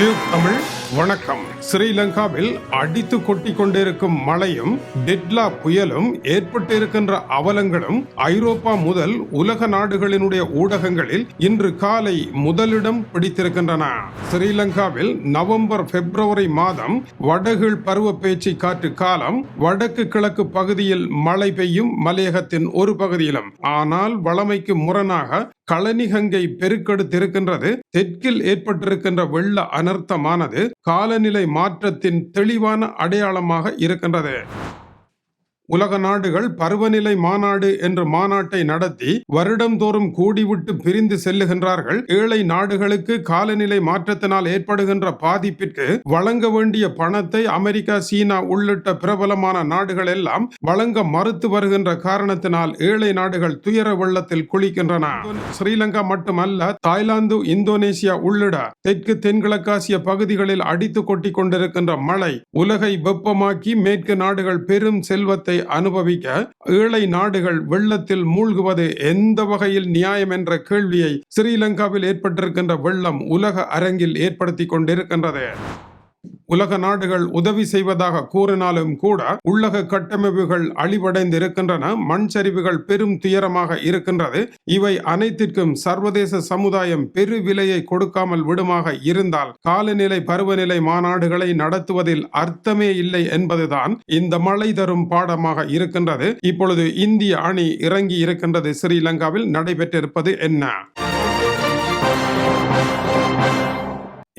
Tube Tamil. வணக்கம். ஸ்ரீலங்காவில் அடித்து கொட்டி கொண்டிருக்கும் மழையும் டெட்லா புயலும் ஏற்பட்டிருக்கின்ற அவலங்களும் ஐரோப்பா முதல் உலக நாடுகளினுடைய ஊடகங்களில் இன்று காலை முதலிடம் பிடித்திருக்கின்றன. ஸ்ரீலங்காவில் நவம்பர் பிப்ரவரி மாதம் வடகிழ் பருவ பேச்சு காற்று காலம் வடக்கு கிழக்கு பகுதியில் மழை பெய்யும் மலையகத்தின் ஒரு பகுதியிலும். ஆனால் வளமைக்கு முரணாக களனிகங்கை பெருக்கெடுத்திருக்கின்றது. தெற்கில் ஏற்பட்டிருக்கின்ற வெள்ள அனர்த்தமானது காலநிலை மாற்றத்தின் தெளிவான அடையாளமாக இருக்கின்றது. உலக நாடுகள் பருவநிலை மாநாடு என்ற மாநாட்டை நடத்தி வருடந்தோறும் கூடிவிட்டு பிரிந்து செல்லுகின்றார்கள். ஏழை நாடுகளுக்கு காலநிலை மாற்றத்தினால் ஏற்படுகின்ற பாதிப்பிற்கு வழங்க வேண்டிய பணத்தை அமெரிக்கா சீனா உள்ளிட்ட பிரபலமான நாடுகள் எல்லாம் வழங்க மறுத்து வருகின்ற காரணத்தினால் ஏழை நாடுகள் துயர வெள்ளத்தில் குளிக்கின்றன. ஸ்ரீலங்கா மட்டுமல்ல தாய்லாந்து இந்தோனேசியா உள்ளிட தெற்கு தென்கிழக்காசிய பகுதிகளில் அடித்து கொட்டி கொண்டிருக்கின்ற மழை உலகை வெப்பமாக்கி மேற்கு நாடுகள் பெரும் செல்வத்தை அனுபவிக்க ஏழை நாடுகள் வெள்ளத்தில் மூழ்குவது எந்த வகையில் நியாயம் என்ற கேள்வியை ஸ்ரீலங்காவில் ஏற்பட்டிருக்கின்ற வெள்ளம் உலக அரங்கில் ஏற்படுத்தி கொண்டிருக்கின்றது. உலக நாடுகள் உதவி செய்வதாக கூறினாலும் கூட உள்ளக கட்டமைப்புகள் அழிவடைந்து இருக்கின்றன மண் சரிவுகள் பெரும் துயரமாக இருக்கின்றது. இவை அனைத்திற்கும் சர்வதேச சமுதாயம் பெரு விலையை கொடுக்காமல் விடுமாக இருந்தால் காலநிலை பருவநிலை மாநாடுகளை நடத்துவதில் அர்த்தமே இல்லை என்பதுதான் இந்த மழை தரும் பாடமாக இருக்கின்றது. இப்பொழுது இந்திய அணி இறங்கி இருக்கின்றது. ஸ்ரீலங்காவில் நடைபெற்றிருப்பது என்ன?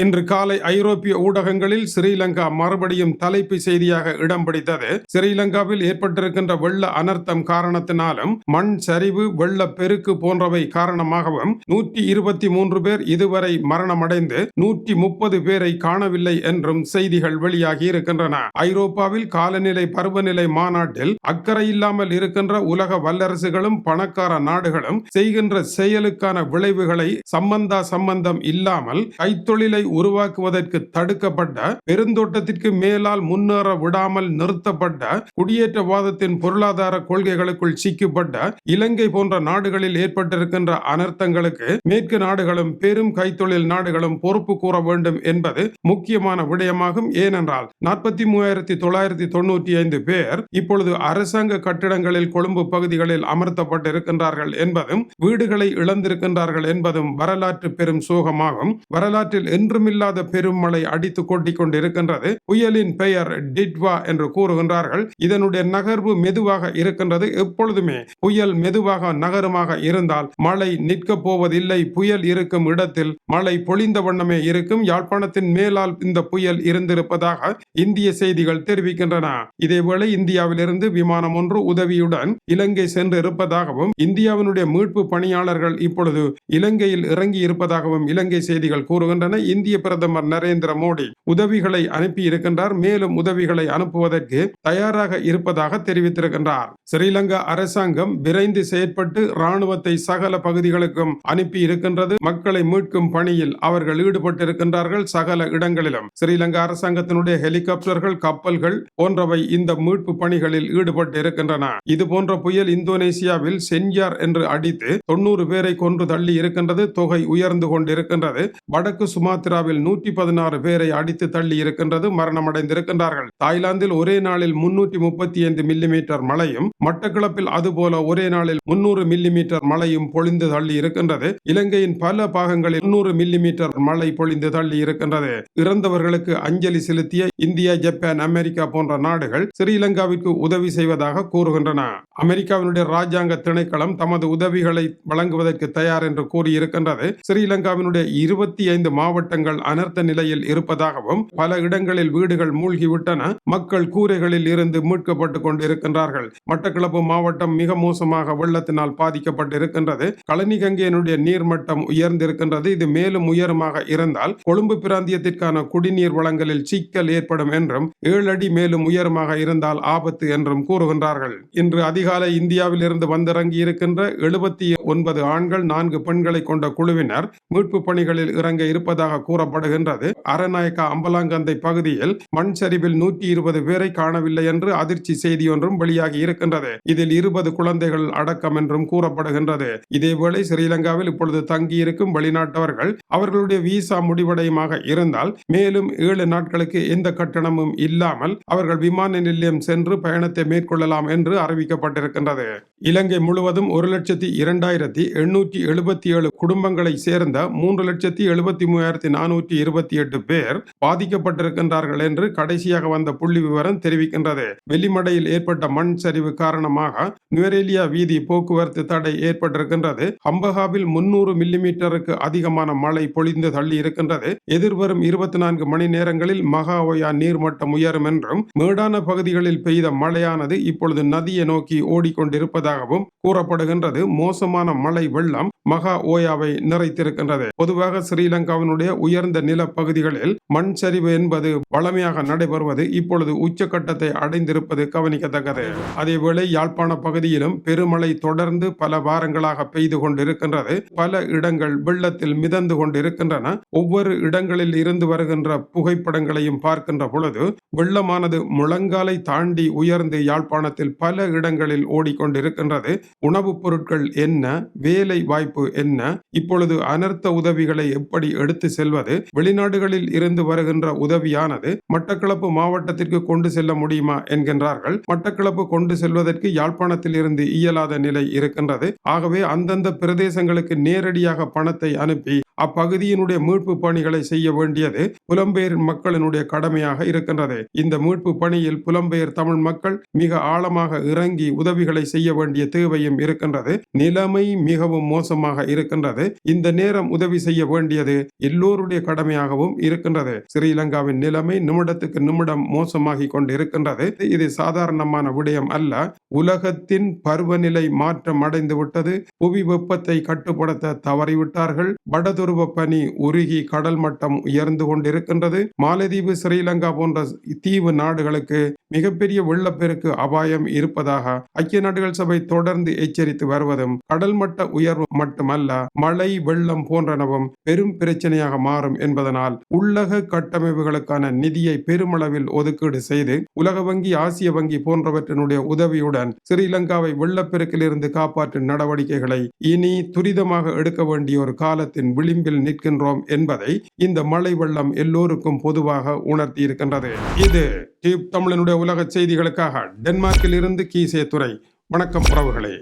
இன்று காலை ஐரோப்பிய ஊடகங்களில் ஸ்ரீலங்கா மறுபடியும் தலைப்பு செய்தியாக இடம் பிடித்தது. ஸ்ரீலங்காவில் ஏற்பட்டிருக்கின்ற வெள்ள அனர்த்தம் காரணத்தினாலும் மண் சரிவு வெள்ள பெருக்கு போன்றவை காரணமாகவும் நூற்றி இருபத்தி மூன்று பேர் இதுவரை மரணமடைந்து நூற்றி முப்பது பேரை காணவில்லை என்றும் செய்திகள் வெளியாகி இருக்கின்றன. ஐரோப்பாவில் காலநிலை பருவநிலை மாநாட்டில் அக்கறை இல்லாமல் இருக்கின்ற உலக வல்லரசுகளும் பணக்கார நாடுகளும் செய்கின்ற செயலுக்கான விளைவுகளை சம்பந்தா சம்பந்தம் இல்லாமல் கைத்தொழிலை உருவாக்குவதற்கு தடுக்கப்பட்ட பெருந்தோட்டத்திற்கு மேலால் முன்னேற விடாமல் நிறுத்தப்பட்ட குடியேற்றவாதத்தின் பொருளாதார கொள்கைகளுக்குள் சிக்கப்பட்ட இலங்கை போன்ற நாடுகளில் ஏற்பட்டிருக்கின்ற அனர்த்தங்களுக்கு மேற்கு நாடுகளும் பெரும் கைத்தொழில் நாடுகளும் பொறுப்பு கூற வேண்டும் என்பது முக்கியமான விடயமாகும். ஏனென்றால் நாற்பத்தி மூவாயிரத்தி தொள்ளாயிரத்தி தொண்ணூற்றி ஐந்து பேர் இப்பொழுது அரசாங்க கட்டிடங்களில் கொழும்பு பகுதிகளில் அமர்த்தப்பட்டிருக்கின்றார்கள் என்பதும் வீடுகளை இழந்திருக்கின்றார்கள் என்பதும் வரலாற்று பெரும் சோகமாகும். வரலாற்றில் ஒன்றுமில்லாத பெருமழை அடித்து கொட்டி கொண்டிருக்கின்றது. புயலின் பெயர் டிட்வா என்று கூறுகின்றார்கள். இதனுடைய நகர்வு மெதுவாக இருக்கின்றது. எப்பொழுதுமே புயல் மெதுவாக நகருமாக இருந்தால் மழை நிற்க போவதில்லை. புயல் இருக்கும் இடத்தில் மழை பொழிந்த வண்ணமே இருக்கும். யாழ்ப்பாணத்தின் மேலால் இந்த புயல் இருந்திருப்பதாக இந்திய செய்திகள் தெரிவிக்கின்றன. இதேவேளை இந்தியாவிலிருந்து விமானம் ஒன்று உதவியுடன் இலங்கை சென்று இருப்பதாகவும் இந்தியாவினுடைய மீட்பு பணியாளர்கள் இப்பொழுது இலங்கையில் இறங்கி இருப்பதாகவும் இலங்கை செய்திகள் கூறுகின்றன. இந்திய பிரதமர் நரேந்திர மோடி உதவிகளை அனுப்பி இருக்கின்றார் மேலும் உதவிகளை அனுப்புவதற்கு தயாராக இருப்பதாக தெரிவித்திருக்கின்றார். ஸ்ரீலங்கா அரசாங்கம் விரைந்து செயற்பட்டு ராணுவத்தை சகல பகுதிகளுக்கும் அனுப்பி இருக்கின்றது. மக்களை மீட்கும் பணியில் அவர்கள் ஈடுபட்டிருக்கின்றார்கள். சகல இடங்களிலும் ஸ்ரீலங்கா அரசாங்கத்தினுடைய ஹெலிகாப்டர்கள் கப்பல்கள் போன்றவை இந்த மீட்பு பணிகளில் ஈடுபட்டு இருக்கின்றன இது போன்ற புயல் இந்தோனேசியாவில் சென்யார் என்று அடித்து தொண்ணூறு பேரை கொன்று தள்ளி இருக்கின்றது. தொகை உயர்ந்து கொண்டிருக்கின்றது. வடக்கு சுமாத்திர சுமத்ராவில் நூற்றி பதினாறு பேரை அடித்து தள்ளி இருக்கின்றது மரணமடைந்திருக்கின்றார்கள். தாய்லாந்தில் ஒரே நாளில் முன்னூற்றி முப்பத்தி ஐந்து மில்லிமீட்டர் மழையும் மட்டக்களப்பில் அதுபோல ஒரே நாளில் முன்னூறு மில்லிமீட்டர் மழையும் பொழிந்து தள்ளி இருக்கின்றது. இலங்கையின் பல பாகங்களில் முன்னூறு மில்லிமீட்டர் மழை பொழிந்து தள்ளி இருக்கின்றது. இறந்தவர்களுக்கு அஞ்சலி செலுத்திய இந்தியா ஜப்பான் அமெரிக்கா போன்ற நாடுகள் ஸ்ரீலங்காவிற்கு உதவி செய்வதாக கூறுகின்றன. அமெரிக்காவினுடைய ராஜாங்க திணைக்களம் தமது உதவிகளை வழங்குவதற்கு தயார் என்று கூறியிருக்கின்றது. ஸ்ரீலங்காவினுடைய இருபத்தி ஐந்து மாவட்டங்கள் அனர்த்த நிலையில் இருப்பதாகவும் பல இடங்களில் வீடுகள் மூழ்கிவிட்டன. மக்கள் கூரைகளில் இருந்து மீட்கப்பட்டு கொண்டிருக்கின்றார்கள். மட்டக்களப்பு மாவட்டம் மிக மோசமாக வெள்ளத்தினால் பாதிக்கப்பட்டிருக்கின்றது. களனிகங்கையினுடைய நீர்மட்டம் உயர்ந்திருக்கின்றது. இது மேலும் உயரமாக இருந்தால் கொழும்பு பிராந்தியத்திற்கான குடிநீர் வழங்கலில் சிக்கல் ஏற்படும் என்றும் ஏழு அடி மேலும் உயரமாக இருந்தால் ஆபத்து என்றும் கூறுகின்றார்கள். இன்று அதிகாலை இந்தியாவில் இருந்து வந்திறங்கி இருக்கின்ற எழுபத்தி ஒன்பது ஆண்கள் நான்கு பெண்களை கொண்ட குழுவினர் மீட்பு பணிகளில் இறங்க இருப்பதாக கூறப்படுகின்றது. அரநாயக்கா அம்பலாங்கந்தை பகுதியில் மண் சரிவில் நூற்றி இருபது பேரை காணவில்லை என்று அதிர்ச்சி செய்தி ஒன்றும் வெளியாகி இருக்கின்றது. இதில் இருபது குழந்தைகள் அடக்கம் என்றும் கூறப்படுகின்றது. இதேவேளை ஸ்ரீலங்காவில் இப்பொழுது தங்கியிருக்கும் வெளிநாட்டவர்கள் அவர்களுடைய விசா முடிவடையுமாக இருந்தால் மேலும் ஏழு நாட்களுக்கு எந்த கட்டணமும் இல்லாமல் அவர்கள் விமான நிலையம் சென்று பயணத்தை மேற்கொள்ளலாம் என்று அறிவிக்கப்பட்டிருக்கின்றது. இலங்கை முழுவதும் ஒரு லட்சத்தி இரண்டாயிரத்தி எண்ணூற்றி எழுபத்தி ஏழு குடும்பங்களை சேர்ந்த மூன்று லட்சத்தி எழுபத்தி மூவாயிரத்தி நானூற்றி இருபத்தி எட்டு பேர் பாதிக்கப்பட்டிருக்கின்றார்கள் என்று கடைசியாக வந்த புள்ளி விவரம் தெரிவிக்கின்றது. வெள்ளிமடையில் ஏற்பட்ட மண் சரிவு காரணமாக நுவரேலியா வீதி போக்குவரத்து தடை ஏற்பட்டிருக்கின்றது. அம்பகாவில் முன்னூறு மில்லிமீட்டருக்கு அதிகமான மழை பொழிந்து தள்ளி இருக்கின்றது. எதிர்வரும் இருபத்தி நான்கு மணி நேரங்களில் மகாவயா நீர்மட்டம் உயரும் என்றும் மேடான பகுதிகளில் பெய்த மழையானது இப்பொழுது நதியை நோக்கி ஓடிக்கொண்டிருப்பதாகவும் கூறப்படுகின்றது. மோசமான மழை வெள்ளம் மகா ஓயாவை நிறைத்திருக்கின்றது. பொதுவாக ஸ்ரீலங்காவினுடைய உயர்ந்த நிலப்பகுதிகளில் மண் சரிவு என்பது வளமையாக நடைபெறுவது இப்பொழுது உச்சக்கட்டத்தை அடைந்திருப்பது கவனிக்கத்தக்கது. அதேவேளை யாழ்ப்பாண பகுதியிலும் பெருமழை தொடர்ந்து பல வாரங்களாக பெய்து கொண்டிருக்கின்றது. பல இடங்கள் வெள்ளத்தில் மிதந்து கொண்டிருக்கின்றன. ஒவ்வொரு இடங்களில் இருந்து வருகின்ற புகைப்படங்களையும் பார்க்கின்ற பொழுது வெள்ளமானது முழங்காலை தாண்டி உயர்ந்து யாழ்ப்பாணத்தில் பல இடங்களில் ஓடிக்கொண்டிருக்கின்றது. உணவுப் பொருட்கள் என்ன? வேலை வாய்ப்பு என்ன? இப்பொழுது அனர்த்த உதவிகளை எப்படி எடுத்து செல்வது? வெளிநாடுகளில் இருந்து வருகின்ற உதவியானது மட்டக்களப்பு மாவட்டத்திற்கு கொண்டு செல்ல முடியுமா என்கின்றார்கள். மட்டக்களப்பு கொண்டு செல்வதற்கு யாழ்ப்பாணத்தில் இருந்து இயலாத நிலை இருக்கின்றது. ஆகவே அந்தந்த பிரதேசங்களுக்கு நேரடியாக பணத்தை அனுப்பி அப்பகுதியினுடைய மீட்பு பணிகளை செய்ய வேண்டியது புலம்பெயர் மக்களினுடைய கடமையாக இருக்கின்றது. இந்த மீட்பு பணியில் புலம்பெயர் தமிழ் மக்கள் மிக ஆழமாக இறங்கி உதவிகளை செய்ய வேண்டிய தேவையும் இருக்கின்றது. நிலைமை மிகவும் மோசமாக இருக்கின்றது. இந்த நேரம் உதவி செய்ய வேண்டியது எல்லோருடைய கடமையாகவும் இருக்கின்றது. ஸ்ரீலங்காவின் நிலைமை நிமிடத்துக்கு நிமிடம் மோசமாகி கொண்டு இருக்கின்றது இது சாதாரணமான விடயம் அல்ல. உலகத்தின் பருவநிலை மாற்றம் அடைந்து விட்டது புவி வெப்பத்தை கட்டுப்படுத்த தவறிவிட்டார்கள். வடதுருவ பனி உருகி கடல் மட்டம் உயர்ந்து கொண்டிருக்கின்றது. மாலத்தீவு ஸ்ரீலங்கா போன்ற தீவு நாடுகளுக்கு மிகப்பெரிய வெள்ளப்பெருக்கு அபாயம் இருப்பதாக ஐக்கிய நாடுகள் சபை தொடர்ந்து எச்சரித்து வருவதும் கடல் மட்ட உயர்வு மட்டுமல்ல மழை வெள்ளம் போன்றனவும் பெரும் பிரச்சனையாக மாறும் என்பதனால் உள்ளக கட்டமைப்புகளுக்கான நிதியை பெருமளவில் ஒதுக்கீடு செய்து உலக வங்கி ஆசிய வங்கி போன்றவற்றினுடைய உதவியுடன் ஸ்ரீலங்காவை வெள்ளப்பெருக்கிலிருந்து காப்பாற்றும் நடவடிக்கைகளை இனி துரிதமாக எடுக்க வேண்டிய ஒரு காலத்தின் விழி விளிம்பில் நிற்கின்றோம் என்பதை இந்த மழை வெள்ளம் எல்லோருக்கும் பொதுவாக உணர்த்தி இருக்கின்றது இது டியூப் தமிழனுடைய உலக செய்திகளுக்காக டென்மார்க்கில் இருந்து கீசே துறை வணக்கம் உறவுகளே.